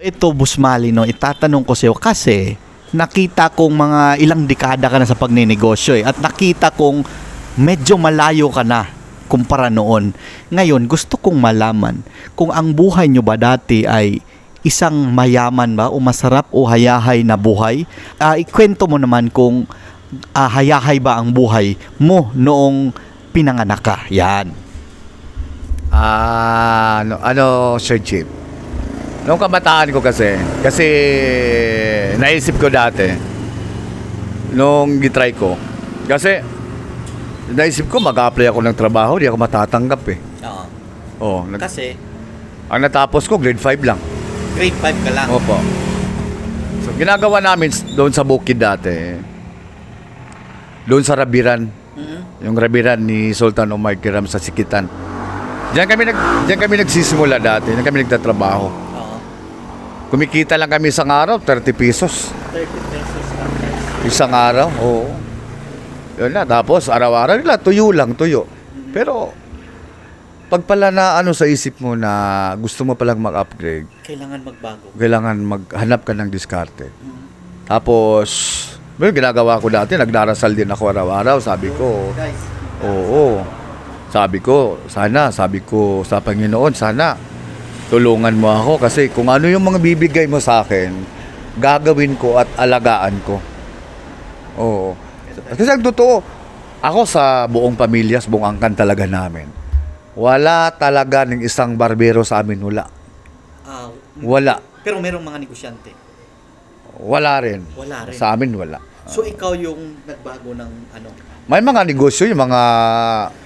Ito, Busmali, no, itatanong ko sa'yo kasi nakita kong mga ilang dekada ka na sa pagninegosyo eh, at nakita kong medyo malayo ka na kumpara noon. Ngayon, gusto kong malaman kung ang buhay nyo ba dati ay isang mayaman ba o masarap o hayahay na buhay. Ah, ikwento mo naman kung ah, hayahay ba ang buhay mo noong pinanganak ka. Yan. Ah, ano, ano, Sir Chip? Noong kabataan ko kasi, kasi naisip ko dati, nung gitry ko, kasi naisip ko mag-apply ako ng trabaho, di ako matatanggap eh. Oo. Oh, nag- Kasi ang natapos ko, grade 5 lang. grade 5 ka lang. Opo. So, ginagawa namin doon sa bukid dati, doon sa Rabiran, Mhm. yung Rabiran ni Sultan Omar Kiram sa Sikitan. Diyan kami nag diyan kami nagsisimula dati, diyan kami nagtatrabaho. Kumikita lang kami isang araw, 30 pesos. 30 pesos lang. Isang araw, oo. Yun na, tapos araw-araw nila, tuyo lang, tuyo. Pero, pag pala na ano sa isip mo na gusto mo palang mag-upgrade, Kailangan magbago. kailangan maghanap ka ng diskarte. Tapos, well, ginagawa ko dati, nagdarasal din ako araw-araw, sabi ko, Guys, Oo. Sabi ko, sana, sabi ko sa Panginoon, sana tulungan mo ako kasi kung ano yung mga bibigay mo sa akin, gagawin ko at alagaan ko. Oo. Kasi ang totoo, ako sa buong pamilya, sa buong angkan talaga namin, wala talaga ng isang barbero sa amin, wala. ah, Wala. pero merong mga negosyante. Wala rin. Wala rin. Sa amin, wala. So ikaw yung nagbago ng ano? May mga negosyo, yung mga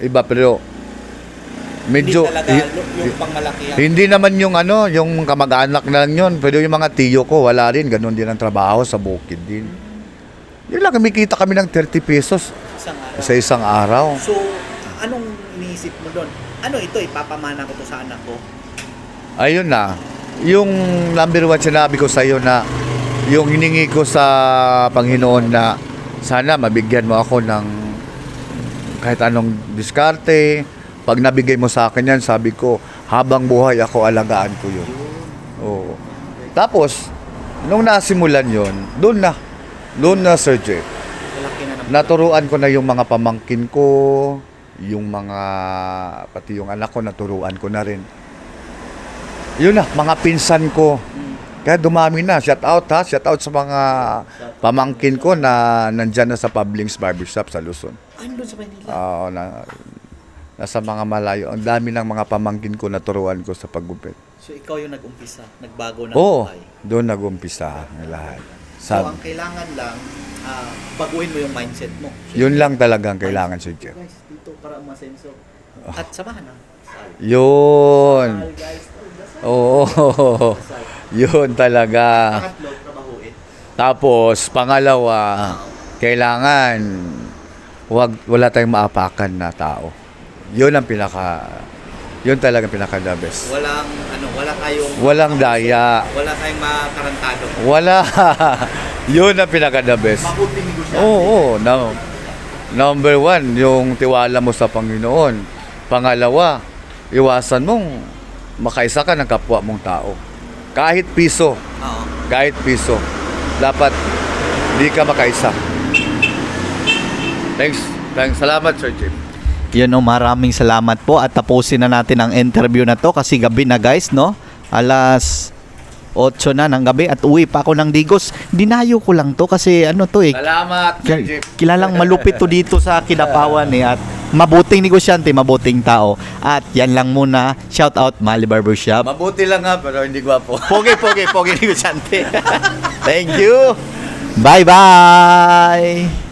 iba, pero medyo... hindi talaga yung pangmalakihan. Hindi naman yung ano, yung kamag-anak na lang yun. Pero yung mga tiyo ko, wala rin. Ganon din ang trabaho sa bukid din. Yun lang, kumikita kami ng 30 pesos Isang araw. sa isang araw. So, anong iniisip mo doon? Ano ito, ipapamana ko to sa anak ko? Ayun na. Yung number one sinabi ko sa iyo na yung hiningi ko sa Panginoon na sana mabigyan mo ako ng kahit anong diskarte. Pag nabigay mo sa akin yan, sabi ko, habang buhay ako, alagaan ko yun. Oo. Tapos, nung nasimulan yon doon na, doon na, Sir Jeff. Naturuan ko na yung mga pamangkin ko, yung mga, pati yung anak ko, naturuan ko na rin. Yun na, mga pinsan ko. Kaya dumami na. Shout out ha, shout out sa mga pamangkin ko na nandyan na sa Pablings Barbershop sa Luzon. Ano sa Manila? Oo, na, nasa mga malayo. Ang dami ng mga pamangkin ko naturuan ko sa paggupit. so ikaw yung nag-umpisa, nagbago ng Oo, buhay. doon nagumpisa ang lahat. So Sa, ang kailangan lang, ah, baguhin mo yung mindset mo. yun lang talagang kailangan, Sir Jeff. Guys, dito para umasenso. At samahan na. Yun. Guys. Oh, dasal. Oo. Yun talaga. Pangatlo, trabahuin. Tapos, pangalawa, kailangan wag wala tayong maapakan na tao. Yun ang pinaka yun talaga pinaka the best. Walang, ano, wala kayong... Walang daya. Wala kayong makarantado. Wala. yun ang pinaka the best. Mabuting negosyante. Oo, oo. No. Number one, yung tiwala mo sa Panginoon. Pangalawa, iwasan mong makaisa ka ng kapwa mong tao. Kahit piso, Oo. kahit piso, dapat di ka makaisa. Thanks. Thanks. Salamat, Sir Jim. Yun no, maraming salamat po at tapusin na natin ang interview na to kasi gabi na guys, no? Alas 8 na ng gabi at uwi pa ako ng Digos. Dinayo ko lang to kasi ano to eh. Salamat. Kil- Kilalang malupit to dito sa Kidapawan eh at mabuting negosyante, mabuting tao. At yan lang muna. Shout out Mali Barbershop. Mabuti lang nga, pero hindi gwapo. Pogi, pogi, pogi negosyante. Thank you. Bye-bye.